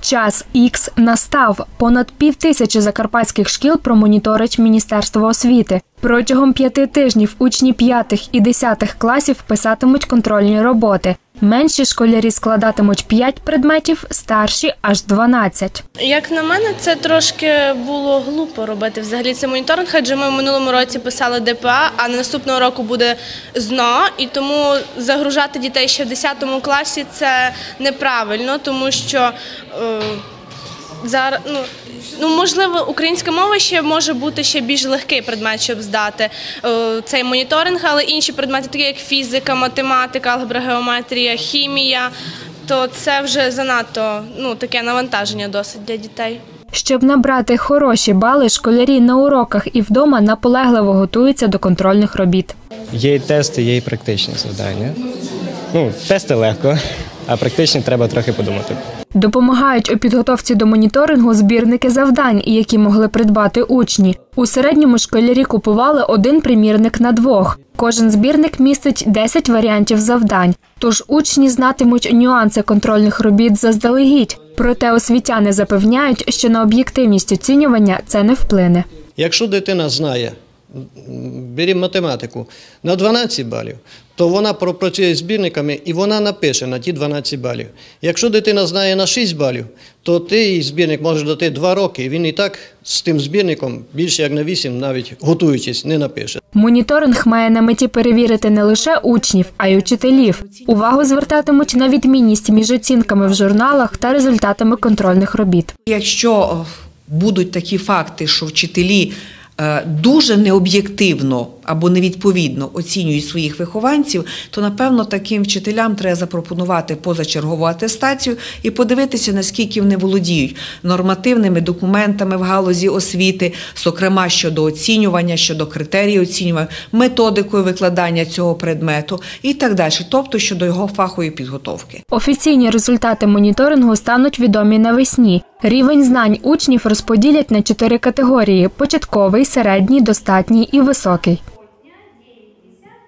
Час ікс настав. Понад пів тисячі закарпатських шкіл промоніторить Міністерство освіти. Протягом п'яти тижнів учні п'ятих і десятих класів писатимуть контрольні роботи. Менші школярі складатимуть 5 предметів, старші аж 12. Як на мене, це трошки було глупо робити взагалі цей моніторинг, адже ми в минулому році писали ДПА, а наступного року буде ЗНО, і тому загружати дітей ще в 10 класі це неправильно, тому що е, зараз ну. Ну, можливо, українська мова ще може бути ще більш легкий предмет, щоб здати е, цей моніторинг, але інші предмети, такі як фізика, математика, алгебра, геометрія, хімія, то це вже занадто ну, таке навантаження досить для дітей. Щоб набрати хороші бали, школярі на уроках і вдома наполегливо готуються до контрольних робіт. Є і тести, є і практичні завдання. Ну, тести легко, а практичні треба трохи подумати. Допомагають у підготовці до моніторингу збірники завдань, які могли придбати учні. У середньому школярі купували один примірник на двох. Кожен збірник містить 10 варіантів завдань, тож учні знатимуть нюанси контрольних робіт заздалегідь. Проте освітяни запевняють, що на об'єктивність оцінювання це не вплине. Якщо дитина знає, беремо математику, на 12 балів, то вона пропрацює збірниками і вона напише на ті 12 балів. Якщо дитина знає на 6 балів, то ти їй збірник може дати 2 роки, і він і так з тим збірником більше як на 8, навіть готуючись, не напише. Моніторинг має на меті перевірити не лише учнів, а й учителів. Увагу звертатимуть на відмінність між оцінками в журналах та результатами контрольних робіт. Якщо будуть такі факти, що вчителі е, дуже необ'єктивно або невідповідно оцінюють своїх вихованців, то напевно таким вчителям треба запропонувати позачергову атестацію і подивитися, наскільки вони володіють нормативними документами в галузі освіти, зокрема щодо оцінювання, щодо критерії оцінювання, методикою викладання цього предмету і так далі, тобто щодо його фахової підготовки. Офіційні результати моніторингу стануть відомі навесні. Рівень знань учнів розподілять на чотири категорії: початковий, середній, достатній і високий.